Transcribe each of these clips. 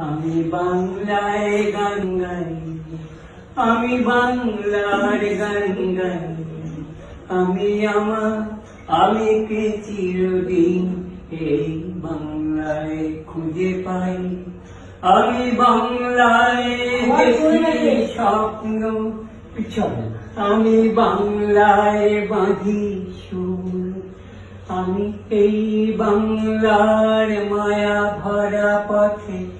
আমি বাংলায় গান গাই। আমি বাংলার গান গাই। আমি আমার আমি কে চিরদিন এই বাংলায় খুঁজে পাই। আমি বাংলায় দেখি স্বপ্ন। আমি বাংলায় বাঁধি সুর। আমি এই বাংলার মায়া ভরা পথে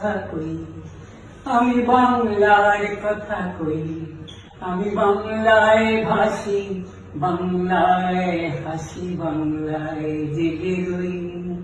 কথা কই। আমি বাংলায় কথা কই। আমি বাংলায় ভাসি, বাংলায় হাসি, বাংলায় জেগে রই।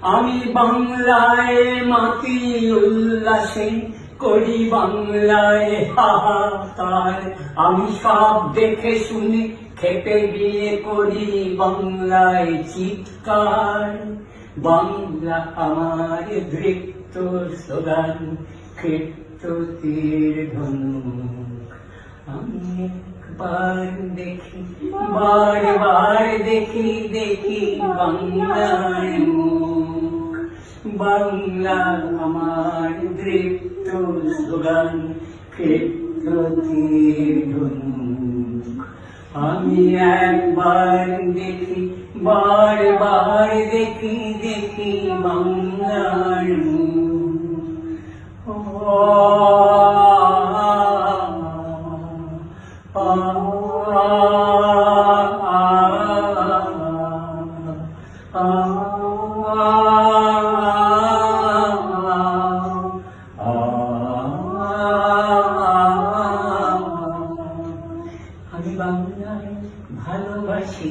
আমি বাংলায় মাতি উল্লাসে করি, বাংলায় হাহাকার। আমি সব দেখে শুনে খেপে গিয়ে করি বাংলায় চিৎকার। বাংলা আমার দৃপ্ত স্লোগান, ক্ষিপ্ত তীর একবার দেখি দেখি দেখি বাংলার মুখ। বাংলা আমার দৃপ্ত স্লোগান, ক্ষিপ্ত তীর আমি একবার দেখি বারবার দেখি দেখি বাংলার আমি বাংলায় ভালোবাসি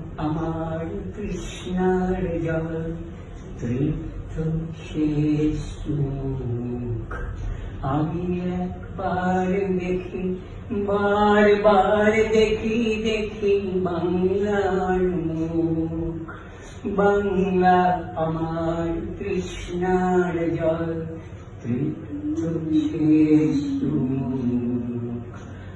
আমার কৃষ্ণার জল তৃপ্ত শেষ আমি একবার দেখি বারবার দেখি দেখি বাংলার মুখ। বাংলা আমার কৃষ্ণার জল তৃপ্ত শেষ